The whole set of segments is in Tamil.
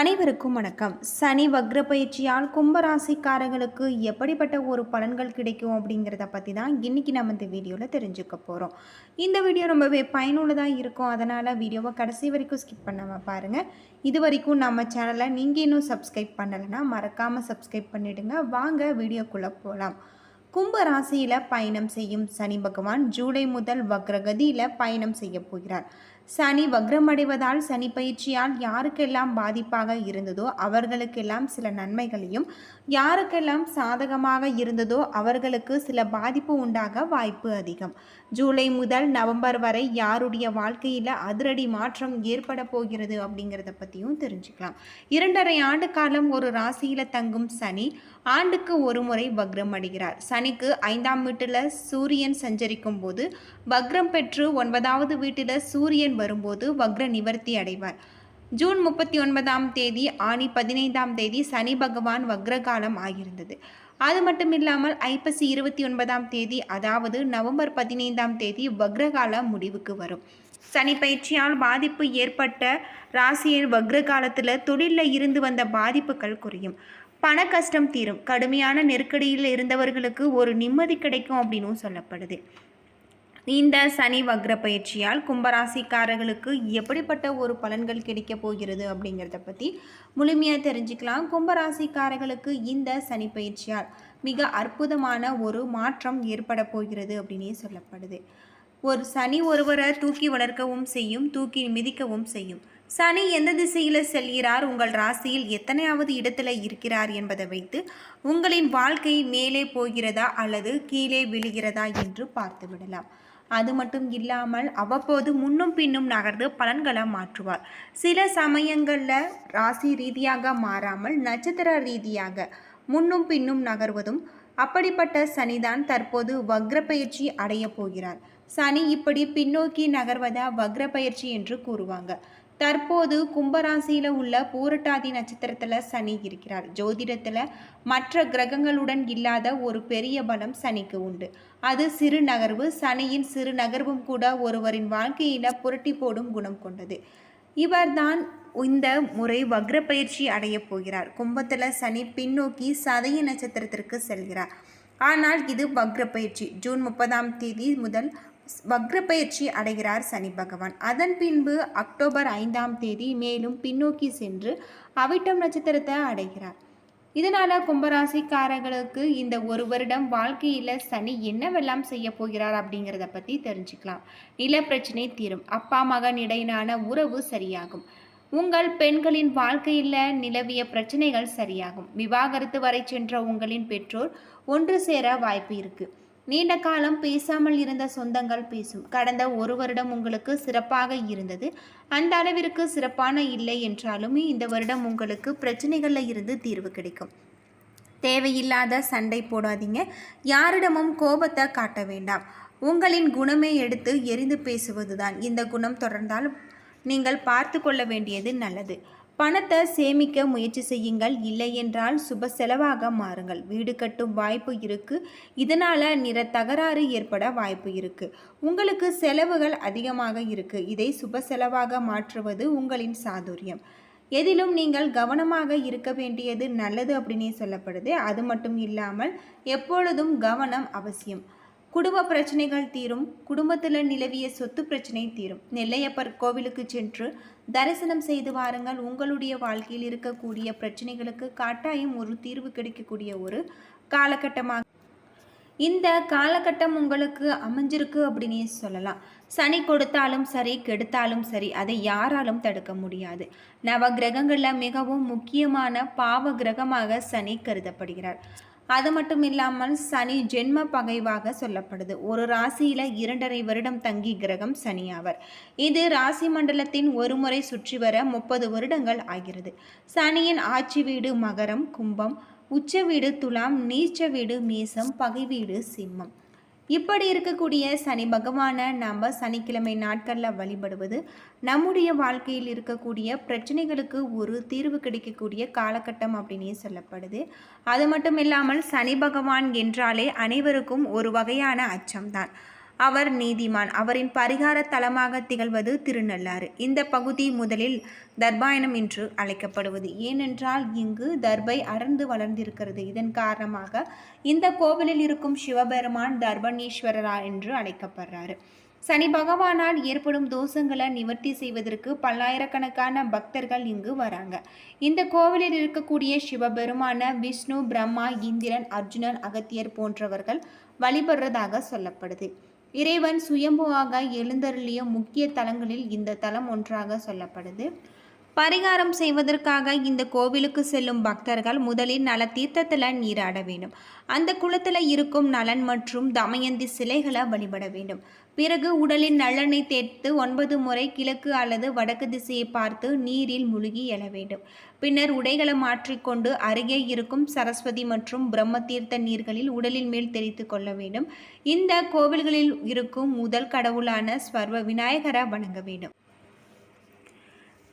அனைவருக்கும் வணக்கம். சனி வக்ர பயிற்சியால் கும்பராசிக்காரர்களுக்கு எப்படிப்பட்ட ஒரு பலன்கள் கிடைக்கும் அப்படிங்கிறத பற்றி தான் இன்றைக்கி நம்ம இந்த வீடியோவில் தெரிஞ்சுக்க போகிறோம் இந்த வீடியோ ரொம்பவே பயனுள்ளதாக இருக்கும். அதனால் வீடியோவை கடைசி வரைக்கும் ஸ்கிப் பண்ணாமல் பாருங்கள் இது வரைக்கும் நம்ம சேனலை நீங்கள் இன்னும் சப்ஸ்கிரைப் பண்ணலைன்னா மறக்காமல் சப்ஸ்கிரைப் பண்ணிவிடுங்க வாங்க வீடியோக்குள்ளே போகலாம் கும்ப ராசியில் பயணம் செய்யும் சனி பகவான் ஜூலை முதல் வக்ரகதியில் பயணம் செய்ய போகிறார். சனி வக்ரமடைவதால் சனி பயிற்சியால் யாருக்கெல்லாம் பாதிப்பாக இருந்ததோ அவர்களுக்கெல்லாம் சில நன்மைகளையும் யாருக்கெல்லாம் சாதகமாக இருந்ததோ அவர்களுக்கு சில பாதிப்பு உண்டாக வாய்ப்பு அதிகம். ஜூலை முதல் நவம்பர் வரை யாருடைய வாழ்க்கையில் அதிரடி மாற்றம் ஏற்பட போகிறது அப்படிங்கிறத பற்றியும் தெரிஞ்சுக்கலாம். இரண்டரை ஆண்டு காலம் ஒரு ராசியில் தங்கும் சனி ஆண்டுக்கு ஒரு முறை வக்ரம் அடைகிறார். சனிக்கு ஐந்தாம் வீட்டில் சூரியன் சஞ்சரிக்கும் போது வக்ரம் பெற்று ஒன்பதாவது வீட்டில் சூரியன் வரும்போது வக்ர நிவர்த்தி அடைவார். ஜூன் முப்பத்தி ஒன்பதாம் தேதி ஆணி பதினைந்தாம் தேதி சனி பகவான் வக்ரகாலம் ஆகியிருந்தது. அது மட்டும் இல்லாமல் ஐப்பசி இருபத்தி ஒன்பதாம் தேதி அதாவது நவம்பர் பதினைந்தாம் தேதி வக்ரகாலம் முடிவுக்கு வரும். சனி பயிற்சியால் பாதிப்பு ஏற்பட்ட ராசியின் வக்ரகாலத்தில் தொழிலில் இருந்து வந்த பாதிப்புகள் குறையும். பண கஷ்டம் தீரும். கடுமையான நெருக்கடியில் இருந்தவர்களுக்கு ஒரு நிம்மதி கிடைக்கும் அப்படின்னும் சொல்லப்படுது. இந்த சனி வக்ர பயிற்சியால் கும்பராசிக்காரர்களுக்கு எப்படிப்பட்ட ஒரு பலன்கள் கிடைக்க போகிறது அப்படிங்கிறத பற்றி முழுமையாக தெரிஞ்சுக்கலாம். கும்பராசிக்காரர்களுக்கு இந்த சனி பயிற்சியால் மிக அற்புதமான ஒரு மாற்றம் ஏற்பட போகிறது அப்படின்னே சொல்லப்படுது. ஒரு சனி ஒருவரை தூக்கி வளர்க்கவும் செய்யும் தூக்கி மிதிக்கவும் செய்யும். சனி எந்த திசையில் செல்கிறார் உங்கள் ராசியில் எத்தனையாவது இடத்துல இருக்கிறார் என்பதை வைத்து உங்களின் வாழ்க்கை மேலே போகிறதா அல்லது கீழே விழுகிறதா என்று பார்த்துவிடலாம். அது மட்டும் இல்லாமல் அவ்வப்போது முன்னும் பின்னும் நகர்ந்து பலன்களை மாற்றுவார். சில சமயங்களில் ராசி ரீதியாக மாறாமல் நட்சத்திர ரீதியாக முன்னும் பின்னும் நகர்வதும் அப்படிப்பட்ட சனிதான் தற்போது வக்ர பயிற்சி அடைய போகிறார். சனி இப்படி பின்னோக்கி நகர்வதா வக்ர பயிற்சி என்று கூறுவாங்க. தற்போது கும்பராசியில் உள்ள பூரட்டாதி நட்சத்திரத்தில் சனி இருக்கிறார். ஜோதிடத்தில் மற்ற கிரகங்களுடன் இல்லாத ஒரு பெரிய பலம் சனிக்கு உண்டு. அது சிறு நகர்வு சனியின் சிறு நகர்வும் கூட ஒருவரின் வாழ்க்கையில் புரட்டி போடும் குணம் கொண்டது. இவர்தான் இந்த முறை வக்ர பயிற்சி அடையப் போகிறார். கும்பத்தில் சனி பின்னோக்கி சதய நட்சத்திரத்திற்கு செல்கிறார். ஆனால் இது வக்ர பயிற்சி ஜூன் முப்பதாம் தேதி முதல் வக்ர பயிற்சி அடைகிறார் சனி பகவான். அதன் பின்பு அக்டோபர் ஐந்தாம் தேதி மேலும் பின்னோக்கி சென்று அவிட்டம் நட்சத்திரத்தை அடைகிறார். இதனால் கும்பராசிக்காரர்களுக்கு இந்த ஒரு வருடம் வாழ்க்கையில் சனி என்னவெல்லாம் செய்ய போகிறார் அப்படிங்கிறத பற்றி தெரிஞ்சுக்கலாம். நில பிரச்சனை தீரும். அப்பா மகன் இடையிலான உறவு சரியாகும். உங்கள் பெண்களின் வாழ்க்கையில் நிலவிய பிரச்சனைகள் சரியாகும். விவாகரத்து வரை சென்ற உங்களின் பெற்றோர் ஒன்று சேர வாய்ப்பு இருக்குது நீண்ட காலம் பேசாமல் இருந்த சொந்தங்கள் பேசும். கடந்த ஒரு வருடம் உங்களுக்கு சிறப்பாக இருந்தது. அந்த அளவிற்கு சிறப்பான இல்லை என்றாலுமே இந்த வருடம் உங்களுக்கு பிரச்சனைகளில் இருந்து தீர்வு கிடைக்கும். தேவையில்லாத சண்டை போடாதீங்க. யாரிடமும் கோபத்தை காட்ட வேண்டாம். உங்களின் குணமே எடுத்து எரிந்து பேசுவதுதான். இந்த குணம் தொடர்ந்தால் நீங்கள் பார்த்து கொள்ள வேண்டியது நல்லது. பணத்தை சேமிக்க முயற்சி செய்யுங்கள். இல்லை என்றால் சுப செலவாக மாறுங்கள். வீடு கட்டும் வாய்ப்பு இருக்கு. இதனால நிற தகராறு ஏற்பட வாய்ப்பு இருக்கு. உங்களுக்கு செலவுகள் அதிகமாக இருக்கு. இதை சுப செலவாக மாற்றுவது உங்களின் சாதுரியம். எதிலும் நீங்கள் கவனமாக இருக்க வேண்டியது நல்லது அப்படின்னே சொல்லப்படுது. அது மட்டும் இல்லாமல் எப்பொழுதும் கவனம் அவசியம். குடும்ப பிரச்சனைகள் தீரும் குடும்பத்தில் நிலவிய சொத்து பிரச்சனை தீரும். நெல்லையப்பர் கோவிலுக்கு சென்று தரிசனம் செய்து வாருங்கள். உங்களுடைய வாழ்க்கையில் இருக்கக்கூடிய பிரச்சனைகளுக்கு கட்டாயம் ஒரு தீர்வு கிடைக்கக்கூடிய ஒரு காலகட்டமாக இந்த காலகட்டம் உங்களுக்கு அமைஞ்சிருக்கு அப்படின்னே சொல்லலாம். சனி கொடுத்தாலும் சரி கெடுத்தாலும் சரி அதை யாராலும் தடுக்க முடியாது. நவ கிரகங்களில் மிகவும் முக்கியமான பாவ கிரகமாக சனி கருதப்படுகிறார். அது மட்டும் இல்லாமல் சனி ஜென்ம பகைவாக சொல்லப்படுது. ஒரு ராசியில இரண்டரை வருடம் தங்கி கிரகம் சனி ஆவர். இது ராசி மண்டலத்தின் ஒரு முறை சுற்றி வர முப்பது வருடங்கள் ஆகிறது. சனியின் ஆட்சி வீடு மகரம் கும்பம் உச்ச வீடு துலாம் நீச்ச வீடு மேசம் பகை வீடு சிம்மம். இப்படி இருக்கக்கூடிய சனி பகவானை நாம் சனிக்கிழமை நாட்களில் வழிபடுவது நம்முடைய வாழ்க்கையில் இருக்கக்கூடிய பிரச்சனைகளுக்கு ஒரு தீர்வு கிடைக்கக்கூடிய காலகட்டம் அப்படின்னே சொல்லப்படுது. அது மட்டும் இல்லாமல் சனி பகவான் என்றாலே அனைவருக்கும் ஒரு வகையான அச்சம்தான் அவர் நீதிமான். அவரின் பரிகார தலமாக திகழ்வது திருநள்ளாறு. இந்த பகுதி முதலில் தர்பாயனம் என்று அழைக்கப்படுவது. ஏனென்றால் இங்கு தர்பை அடர்ந்து வளர்ந்திருக்கிறது. இதன் காரணமாக இந்த கோவிலில் இருக்கும் சிவபெருமான் தர்பணீஸ்வரரா என்று அழைக்கப்படுறாரு. சனி பகவானால் ஏற்படும் தோஷங்களை நிவர்த்தி செய்வதற்கு பல்லாயிரக்கணக்கான பக்தர்கள் இங்கு வராங்க. இந்த கோவிலில் இருக்கக்கூடிய சிவபெருமான விஷ்ணு பிரம்மா இந்திரன் அர்ஜுனன் அகத்தியர் போன்றவர்கள் வழிபடுறதாக சொல்லப்படுது. இறைவன் சுயம்புவாக எழுந்தருளிய முக்கிய தலங்களில் இந்த தலம் ஒன்றாக சொல்லப்படுது. பரிகாரம் செய்வதற்காக இந்த கோவிலுக்கு செல்லும் பக்தர்கள் முதலில் நல தீர்த்தத்தில் நீராட வேண்டும். அந்த குளத்தில் இருக்கும் நலன் மற்றும் தமயந்தி சிலைகளை வழிபட வேண்டும். பிறகு உடலின் நலனை தேர்த்து ஒன்பது முறை கிழக்கு அல்லது வடக்கு திசையை பார்த்து நீரில் முழுகி எழ வேண்டும். பின்னர் உடைகளை மாற்றிக்கொண்டு அருகே இருக்கும் சரஸ்வதி மற்றும் பிரம்ம தீர்த்த நீர்களில் உடலின் மேல் தெரித்து கொள்ள வேண்டும். இந்த கோவில்களில் இருக்கும் முதல் கடவுளான ஸ்வர்வ விநாயகரை வணங்க வேண்டும்.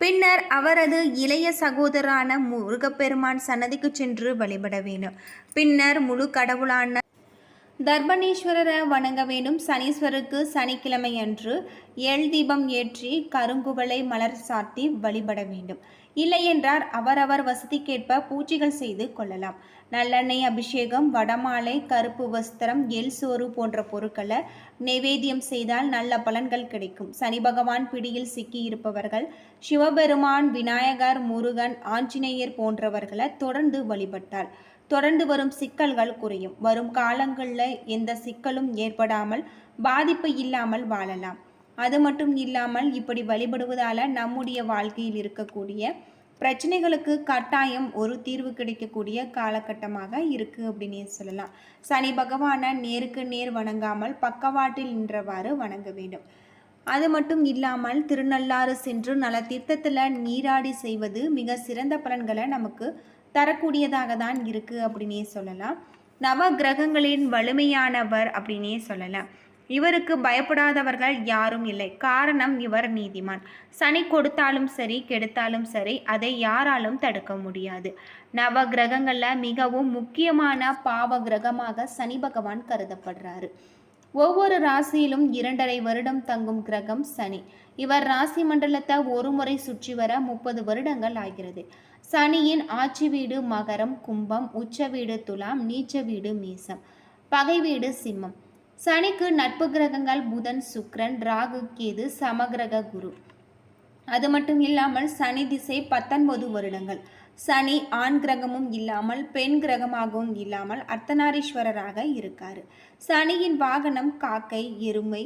பின்னர் அவரது இளைய சகோதரான முருகப்பெருமான் சன்னதிக்கு சென்று வழிபட வேண்டும். பின்னர் முழு கடவுளான தர்பணீஸ்வரரை வணங்க வேண்டும். சனீஸ்வருக்கு சனிக்கிழமை அன்று எள் தீபம் ஏற்றி கருங்குவளை மலர் சாத்தி வழிபட வேண்டும். இல்லையென்றால் அவரவர் வசதிக்கேற்ப பூஜைகள் செய்து கொள்ளலாம். நல்லெண்ணெய் அபிஷேகம் வடமாலை கருப்பு வஸ்திரம் எல் சோறு போன்ற பொருட்களை நைவேத்தியம் செய்தால் நல்ல பலன்கள் கிடைக்கும். சனி பகவான் பிடியில் சிக்கி இருப்பவர்கள் சிவபெருமான் விநாயகர் முருகன் ஆஞ்சநேயர் போன்றவர்களை தொடர்ந்து வழிபட்டால் தொடர்ந்து வரும் சிக்கல்கள் குறையும். வரும் காலங்களில் எந்த சிக்கலும் ஏற்படாமல் பாதிப்பு இல்லாமல் வாழலாம். அது மட்டும் இல்லாமல் இப்படி வழிபடுவதால் நம்முடைய வாழ்க்கையில் இருக்கக்கூடிய பிரச்சனைகளுக்கு கட்டாயம் ஒரு தீர்வு கிடைக்கக்கூடிய காலகட்டமாக இருக்குது அப்படின்னு சொல்லலாம். சனி பகவானை நேருக்கு நேர் வணங்காமல் பக்கவாட்டில் நின்றவாறு வணங்க வேண்டும். அது மட்டும் இல்லாமல் திருநள்ளாறு சென்று நல தீர்த்தத்தில் நீராடி செய்வது மிக சிறந்த பலன்களை நமக்கு தரக்கூடியதாக தான் இருக்குது அப்படின்னே சொல்லலாம். நவ கிரகங்களின் வலிமையானவர் அப்படின்னே சொல்லலாம். இவருக்கு பயப்படாதவர்கள் யாரும் இல்லை. காரணம் இவர் நீதிமான். சனி கொடுத்தாலும் சரி கெடுத்தாலும் சரி அதை யாராலும் தடுக்க முடியாது. நவ கிரகங்களில் மிகவும் முக்கியமான பாவ கிரகமாக சனி பகவான் கருதப்படுறாரு. ஒவ்வொரு ராசியிலும் இரண்டரை வருடம் தங்கும் கிரகம் சனி. இவர் ராசி மண்டலத்தை ஒரு முறை சுற்றி வர முப்பது வருடங்கள் ஆகிறது. சனியின் ஆட்சி வீடு மகரம் கும்பம் உச்ச வீடு துலாம் நீச்ச வீடு மீசம் பகை வீடு சிம்மம். சனிக்கு நட்பு கிரகங்கள் புதன் சுக்ரன் ராகு கேது சமகிரக குரு. அது மட்டும் இல்லாமல் சனி திசை பத்தொன்பது வருடங்கள். சனி ஆண் கிரகமும் இல்லாமல் பெண் கிரகமாகவும் இல்லாமல் அர்த்தநாரீஸ்வரராக இருக்கார். சனியின் வாகனம் காக்கை எருமை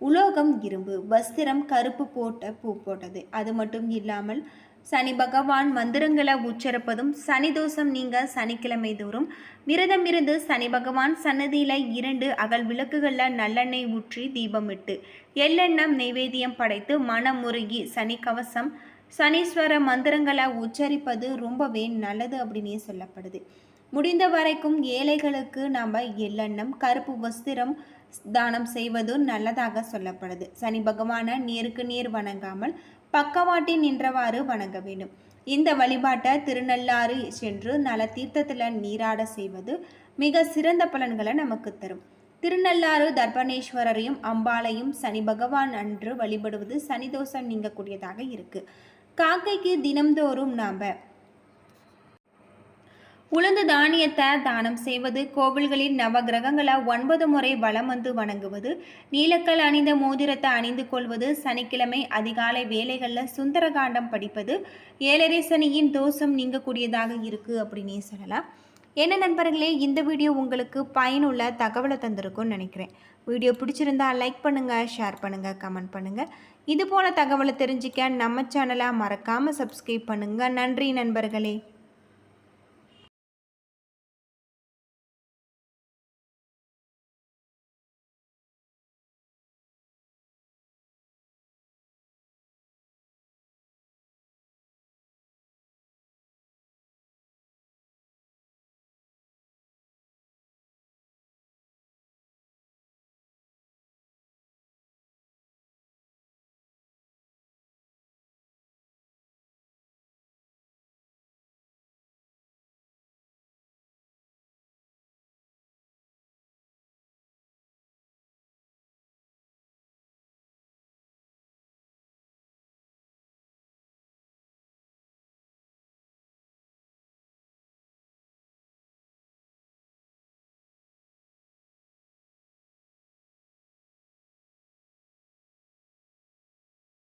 உலோகம் இரும்பு வஸ்திரம் கருப்பு போட்ட பூ போட்டது. அது மட்டும் இல்லாமல் சனி பகவான் மந்திரங்களை உச்சரிப்பதும் சனி தோஷம் நீங்க சனிக்கிழமை தோறும் விரதம் இருந்து சனி பகவான் சன்னதியில் இரண்டு அகல் விளக்குகளில் நல்லெண்ணெய் ஊற்றி தீபமிட்டு எள்ளெண்ணம் நைவேத்தியம் படைத்து மனமுருகி சனி கவசம் சனீஸ்வர மந்திரங்களை உச்சரிப்பது ரொம்பவே நல்லது அப்படின்னே சொல்லப்படுது. முடிந்த வரைக்கும் ஏழைகளுக்கு நாம் எள்ளெண்ணம் கருப்பு வஸ்திரம் தானம் செய்வதும் நல்லதாக சொல்லப்படுது. சனி பகவானை நேருக்கு நேர் வணங்காமல் பக்கவாட்டில் நின்றவாறு வணங்க வேண்டும். இந்த வழிபாட்டை திருநள்ளாறு சென்று நல தீர்த்தத்தில் நீராட செய்வது மிக சிறந்த பலன்களை நமக்கு தரும். திருநள்ளாறு தர்பணேஸ்வரரையும் அம்பாளையும் சனி பகவான் அன்று வழிபடுவது சனி தோஷம் நீங்கக்கூடியதாக இருக்கு. காக்கைக்கு தினம்தோறும் நாம் உளுந்து தானியத்தை தானம் செய்வது கோவில்களில் நவ கிரகங்களை ஒன்பது முறை வலம் வந்து வணங்குவது நீலக்கல் அணிந்த மோதிரத்தை அணிந்து கொள்வது சனிக்கிழமை அதிகாலை வேலைகளில் சுந்தரகாண்டம் படிப்பது ஏழரை சனியின் தோஷம் நீங்கக்கூடியதாக இருக்குது அப்படின்னே சொல்லலாம். என்ன நண்பர்களே இந்த வீடியோ உங்களுக்கு பயனுள்ள தகவலை தந்திருக்கும்னு நினைக்கிறேன். வீடியோ பிடிச்சிருந்தா லைக் பண்ணுங்கள் ஷேர் பண்ணுங்கள் கமெண்ட் பண்ணுங்கள் இது போல தகவலை தெரிஞ்சிக்க நம்ம சேனலை மறக்காமல் சப்ஸ்கிரைப் பண்ணுங்கள் நன்றி நண்பர்களே.